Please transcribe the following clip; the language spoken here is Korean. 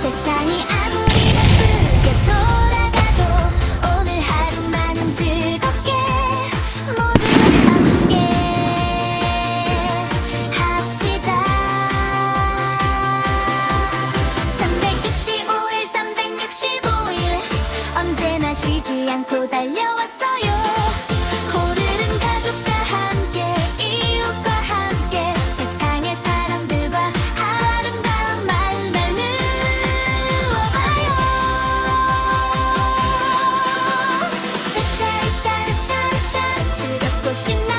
세상이 아무리 바쁘게 돌아가도 오늘 하루만 즐겁게 모두 함께 합시다. 365일 365일 언제나 쉬지 않고 心。